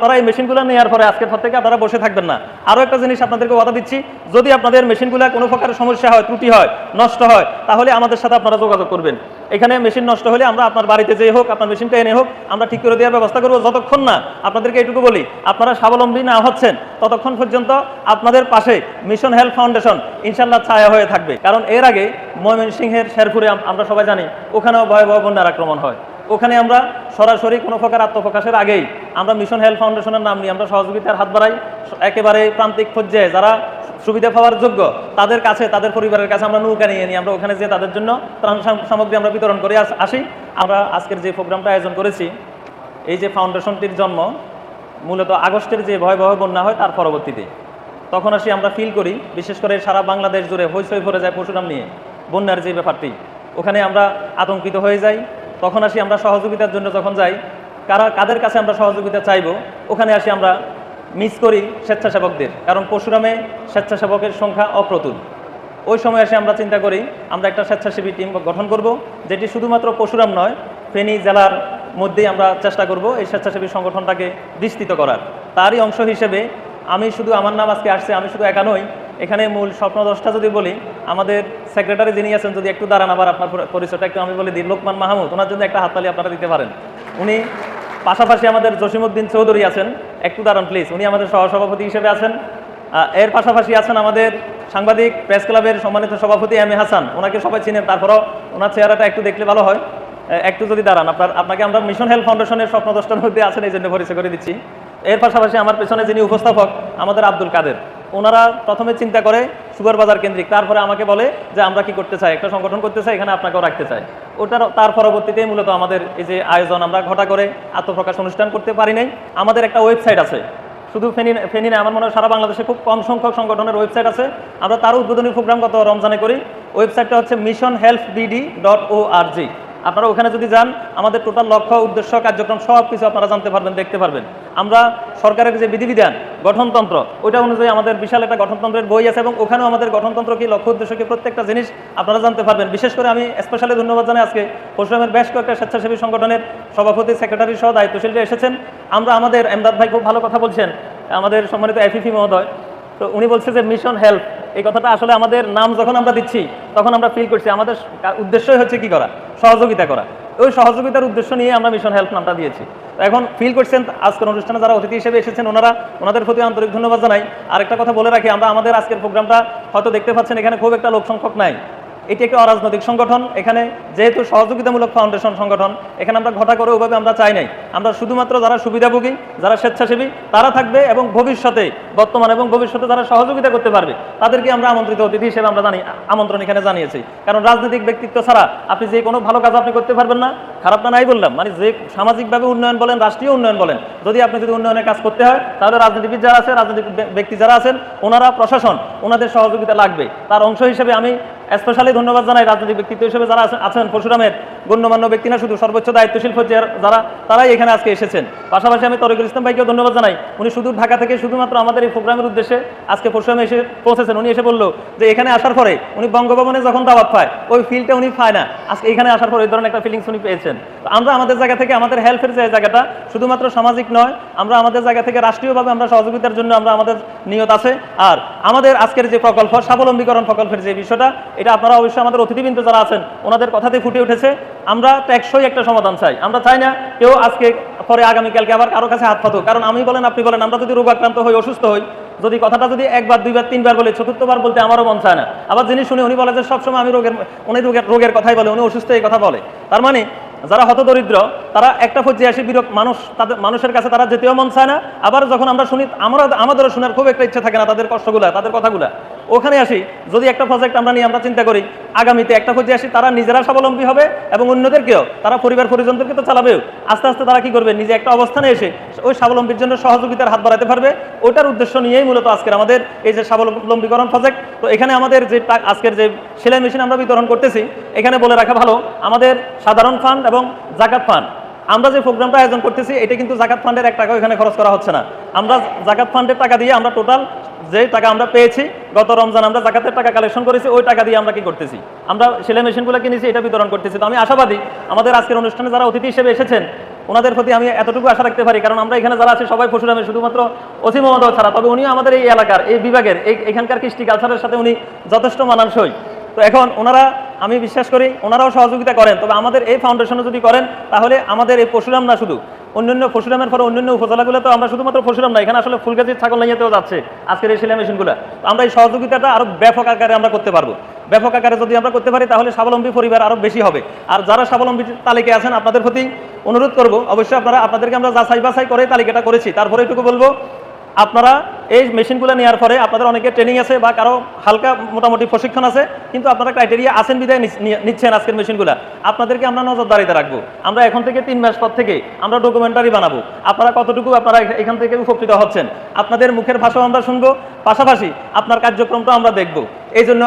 আপনারা এই মেশিনগুলো নেওয়ার পরে আজকের পর থেকে আপনারা বসে থাকবেন না। আরও একটা জিনিস আপনাদেরকে কথা দিচ্ছি, যদি আপনাদের মেশিনগুলো কোনো প্রকার সমস্যা হয়, ত্রুটি হয়, নষ্ট হয়, তাহলে আমাদের সাথে আপনারা যোগাযোগ করবেন। এখানে মেশিন নষ্ট হলে আমরা আপনার বাড়িতে যেয়ে হোক, আপনার মেশিনটা এনে হোক, আমরা ঠিক করে দেওয়ার ব্যবস্থা করব। যতক্ষণ না আপনাদেরকে এটুকু বলি, আপনারা স্বাবলম্বী না হচ্ছেন, ততক্ষণ পর্যন্ত আপনাদের পাশে মিশন হেলথ ফাউন্ডেশন ইনশাল্লাহ ছায়া হয়ে থাকবে। কারণ এর আগে ময়মনসিংহের শেরপুরে আমরা সবাই জানি, ওখানেও ভয়াবহ বন্যার আক্রমণ হয়। ওখানে আমরা সরাসরি কোনো প্রকার আত্মপ্রকাশের আগেই আমরা মিশন হেলথ ফাউন্ডেশনের নাম নিয়ে আমরা সহযোগিতার হাত বাড়াই, একেবারে প্রান্তিক পর্যায়ে যারা সুবিধা পাওয়ার যোগ্য, তাদের কাছে, তাদের পরিবারের কাছে আমরা নৌকা নিয়ে নিই আমরা ওখানে যেয়ে তাদের জন্য ত্রাণ সাম- সামগ্রী আমরা বিতরণ করে আসি আমরা আজকের যে প্রোগ্রামটা আয়োজন করেছি, এই যে ফাউন্ডেশনটির জন্ম মূলত আগস্টের যে ভয়াবহ বন্যা হয় তার পরবর্তীতে। তখন আসি আমরা ফিল করি, বিশেষ করে সারা বাংলাদেশ জুড়ে হইচই ভরে যায় পরশুরাম নিয়ে বন্যার যে ব্যাপারটি, ওখানে আমরা আতঙ্কিত হয়ে যাই। তখন আসি আমরা সহযোগিতার জন্য যখন যাই, কারা, কাদের কাছে আমরা সহযোগিতা চাইব, ওখানে আসি আমরা মিস করি স্বেচ্ছাসেবকদের, কারণ পরশুরামে স্বেচ্ছাসেবকের সংখ্যা অপ্রতুল। ওই সময় এসে আমরা চিন্তা করি, আমরা একটা স্বেচ্ছাসেবী টিম গঠন করব, যেটি শুধুমাত্র পরশুরাম নয়, ফেনী জেলার মধ্যেই আমরা চেষ্টা করব এই স্বেচ্ছাসেবী সংগঠনটাকে বিস্তৃত করার। তারই অংশ হিসেবে আমি শুধু, আমার নাম আজকে আসছে, আমি শুধু একা নই এখানে মূল স্বপ্ন দশটা যদি বলি, আমাদের সেক্রেটারি যিনি আছেন, যদি একটু দাঁড়ান আবার আপনার পরিচয়টা একটু আমি বলে দিই, লোকমান মাহমুদ, ওনার জন্য একটা হাততালি আপনারা দিতে পারেন। উনি পাশাপাশি আমাদের জসিমউদ্দিন চৌধুরী আছেন। একটু দাঁড়ান প্লিজ উনি আমাদের সহসভাপতি হিসেবে আছেন। এর পাশাপাশি আছেন আমাদের সাংবাদিক প্রেস ক্লাবের সম্মানিত সভাপতি এম এ হাসান। ওনাকে সবাই চিনেন, তারপরও ওনার চেহারাটা একটু দেখলে ভালো হয়। একটু যদি দাঁড়ান, আপনার আপনাকে আমরা মিশন হেলথ ফাউন্ডেশনের স্বপ্নদশটার মধ্যে আছেন, এই জন্য পরিচয় করে দিচ্ছি। এর পাশাপাশি আমার পেছনে যিনি উপস্থাপক, আমাদের আব্দুল কাদের। ওনারা প্রথমে চিন্তা করে সুগার বাজার কেন্দ্রিক, তারপরে আমাকে বলে যে আমরা কি করতে চাই, একটা সংগঠন করতে চাই, এখানে আপনাকেও রাখতে চাই। ওটার তার পরবর্তীতে মূলত আমাদের এই যে আয়োজন আমরা ঘটা করে আত্মপ্রকাশ অনুষ্ঠান করতে পারি নাই। আমাদের একটা ওয়েবসাইট আছে, শুধু ফেনী ফেনী না আমার মনে হয় সারা বাংলাদেশে খুব কম সংখ্যক সংগঠনের ওয়েবসাইট আছে। আমরা তার উদ্বোধনী প্রোগ্রাম গত রমজানে করি। ওয়েবসাইটটা হচ্ছে mission health BD dot O R G আপনারা ওখানে যদি যান, আমাদের টোটাল লক্ষ্য, উদ্দেশ্য, কার্যক্রম সব কিছু আপনারা জানতে পারবেন, দেখতে পারবেন। আমরা সরকারের যে বিধিবিধান, গঠনতন্ত্র, ওইটা অনুযায়ী আমাদের বিশাল একটা গঠনতন্ত্রের বই আছে এবং ওখানেও আমাদের গঠনতন্ত্র কি, লক্ষ্য, উদ্দেশ্য কি, প্রত্যেকটা জিনিস আপনারা জানতে পারবেন। বিশেষ করে আমি স্পেশালি ধন্যবাদ জানাই আজকে পরশুরামের বেশ কয়েকটা স্বেচ্ছাসেবী সংগঠনের সভাপতি সেক্রেটারি সহ দায়িত্বশীলরা এসেছেন। আমরা আমাদের এমদাদ ভাই খুব ভালো কথা বলছেন, আমাদের সম্মানিত এফিফি মহোদয়। তো উনি বলছে যে মিশন হেল্প এই কথাটা আসলে আমাদের নাম যখন আমরা দিচ্ছি, তখন আমরা ফিল করছি। আমাদের উদ্দেশ্যই হচ্ছে কি করা? সহযোগিতা করা। ওই সহযোগিতার উদ্দেশ্য নিয়ে আমরা মিশন হেল্প নামটা দিয়েছি। এখন ফিল করছেন, আজকের অনুষ্ঠানে যারা অতিথি হিসেবে এসেছেন, ওনারা, ওনাদের প্রতি আন্তরিক ধন্যবাদ জানাই। আরেকটা কথা বলে রাখি, আমরা আমাদের আজকের প্রোগ্রামটা হয়তো দেখতে পাচ্ছেন, এখানে খুব একটা লোক সংখ্যক নাই। এটি একটি অরাজনৈতিক সংগঠন। এখানে যেহেতু সহযোগিতামূলক ফাউন্ডেশন সংগঠন, এখানে আমরা ঘটা করে ওভাবে আমরা চাই নাই। আমরা শুধুমাত্র যারা সুবিধাভোগী, যারা স্বেচ্ছাসেবী, তারা থাকবে এবং ভবিষ্যতে, বর্তমান এবং ভবিষ্যতে যারা সহযোগিতা করতে পারবে, তাদেরকে আমরা আমন্ত্রিত অতিথি হিসেবে আমরা জানি, আমন্ত্রণ এখানে জানিয়েছি। কারণ রাজনৈতিক ব্যক্তিত্ব ছাড়া আপনি যে কোনো ভালো কাজ আপনি করতে পারবেন না। খারাপটা নাই বললাম। মানে যে সামাজিকভাবে উন্নয়ন বলেন, রাষ্ট্রীয় উন্নয়ন বলেন, যদি আপনি যদি উন্নয়নের কাজ করতে হয়, তাহলে রাজনীতিবিদ যারা আছে, রাজনৈতিক ব্যক্তি যারা আছেন, ওনারা প্রশাসন, ওনাদের সহযোগিতা লাগবে। তার অংশ হিসেবে আমি স্পেশালি ধন্যবাদ জানাই রাজনৈতিক ব্যক্তিত্ব হিসেবে যারা আছেন- পরশুরামের গণ্যমান্য ব্যক্তি না, শুধু সর্বোচ্চ দায়িত্বশীল পর্যায়ের যারা, তারাই এখানে আজকে এসেছেন। পাশাপাশি আমি তরিকুল ইসলাম ভাইকেও ধন্যবাদ জানাই। উনি শুধু ঢাকা থেকে শুধুমাত্র আমাদের এই প্রোগ্রামের উদ্দেশ্যে আজকে পরশুরামে এসে পৌঁছেছেন। উনি এসে বলল যে এখানে আসার পরে উনি বঙ্গভবনে যখন দাওয়াত পায়, ওই ফিলটা উনি পায় না। আজকে এখানে আসার পরে ওই ধরনের একটা ফিলিংস উনি পেয়েছেন। তো আমরা আমাদের জায়গা থেকে, আমাদের হেল্পের যে জায়গাটা, শুধুমাত্র সামাজিক নয়, আমরা আমাদের জায়গা থেকে রাষ্ট্রীয়ভাবে আমরা সহযোগিতার জন্য আমরা আমাদের নিয়ত আছে। আর আমাদের আজকের যে প্রকল্প, স্বাবলম্বীকরণ প্রকল্পের যে বিষয়টা, এটা আপনারা অবশ্যই আমাদের অতিথিবৃন্দ যারা আছেন, ওনাদের কথাতে ফুটে উঠেছে। আমরা টেকসই একটা সমাধান চাই। আমরা চাই না কেউ আজকে, পরে আগামীকালকে আবার কারও কাছে হাত পাতুক কারণ আমি বলেন, আপনি বলেন, আমরা যদি রোগাক্রান্ত হই, অসুস্থ হই, যদি কথাটা যদি একবার, দুইবার, তিনবার বলে, চতুর্থবার বলতে আমারও মন চায় না। আবার যিনি শুনে উনি বলে যে সবসময় আমি রোগের, উনি রোগের রোগের কথাই বলে, উনি অসুস্থ এই কথা বলে। তার মানে যারা হতদরিদ্র, তারা একটা পর্যায়ে আসে বিরক মানুষ, তাদের, মানুষের কাছে তারা যেতেও মন চায় না। আবার যখন আমরা শুনি, আমরা, আমাদেরও শোনার খুব একটা ইচ্ছা থাকে না তাদের কষ্টগুলা, তাদের কথাগুলা। ওখানে আসি, যদি একটা প্রজেক্ট আমরা নিয়ে আমরা চিন্তা করি, আগামীতে একটা পর্যায়ে আসি, তারা নিজেরা স্বাবলম্বী হবে এবং অন্যদেরকেও, তারা পরিবার পরিজনদেরকে তো চালাবেও। আস্তে আস্তে তারা কি করবে? নিজে একটা অবস্থানে এসে ওই স্বাবলম্বীর জন্য সহযোগিতার হাত বাড়াতে পারবে। ওটার উদ্দেশ্য নিয়েই মূলত আজকের আমাদের এই যে স্বাবলম্বীকরণ প্রজেক্ট তো এখানে আমাদের যে আজকের যে সেলাই মেশিন আমরা বিতরণ করতেছি, এখানে বলে রাখা ভালো, আমাদের সাধারণ ফান্ড এবং জাকাত ফান্ড আমরা যে প্রোগ্রামটা আয়োজন করতেছি, এটা কিন্তু জাকাত ফান্ডের এক টাকাও এখানে খরচ করা হচ্ছে না। আমরা জাকাত ফান্ডের টাকা দিয়ে আমরা টোটাল যে টাকা আমরা পেয়েছি, গত রমজান আমরা জাকাতের টাকা কালেকশন করেছি, ওই টাকা দিয়ে আমরা কি করতেছি? আমরা সেলাই মেশিনগুলো কিনেছি, এটা বিতরণ করতেছি। তো আমি আশাবাদী আমাদের আজকের অনুষ্ঠানে যারা অতিথি হিসেবে এসেছেন, ওনাদের প্রতি আমি এতটুকু আশা রাখতে পারি, কারণ আমরা এখানে যারা আছি, সবাই পশুরামে শুধুমাত্র ওসি মোহাম্মদ ছাড়া, তবে উনিও আমাদের এই এলাকার, এই বিভাগের, এই এখানকার কৃষ্টি কালচারের সাথে উনি যথেষ্ট মানানসই। তো এখন ওনারা, আমি বিশ্বাস করি, ওনারাও সহযোগিতা করেন, তবে আমাদের এই ফাউন্ডেশনে যদি করেন, তাহলে আমাদের এই পশুরাম না শুধু অন্যান্য ফসুরামের পরে অন্যান্য উপজেলাগুলো তো আমরা শুধুমাত্র ফসুরাম না, এখানে আসলে ফুলগাছির ছাগল লাইয়াতেও যাচ্ছে আজকের এই সেলাই মেশিনগুলো। আমরা এই সহযোগিতাটা আরও ব্যাপক আকারে আমরা করতে পারব। ব্যাপক আকারে যদি আমরা করতে পারি, তাহলে স্বাবলম্বী পরিবার আরও বেশি হবে। আর যারা স্বাবলম্বী তালিকায় আছেন, আপনাদের প্রতি অনুরোধ করব, অবশ্যই আপনারা, আপনাদেরকে আমরা যাচাই বাছাই করে তালিকাটা করেছি। তারপরে এটুকু বলব আপনারা এই মেশিনগুলো নেওয়ার পরে আপনাদের অনেকে ট্রেনিং আছে বা কারও হালকা মোটামুটি প্রশিক্ষণ আছে, কিন্তু আপনারা ক্রাইটেরিয়া আছেন বিদায় নিচ- নিচ্ছেন আজকের মেশিনগুলো। আপনাদেরকে আমরা নজরদারিতে রাখব। আমরা এখন থেকে তিন মাস পর থেকে আমরা ডকুমেন্টারি বানাবো। আপনারা কতটুকু আপনারা এখান থেকে উপকৃত হচ্ছেন? আপনাদের মুখের ভাষাও আমরা শুনব। পাশাপাশি আপনার কার্যক্রমটা আমরা দেখব। এই জন্য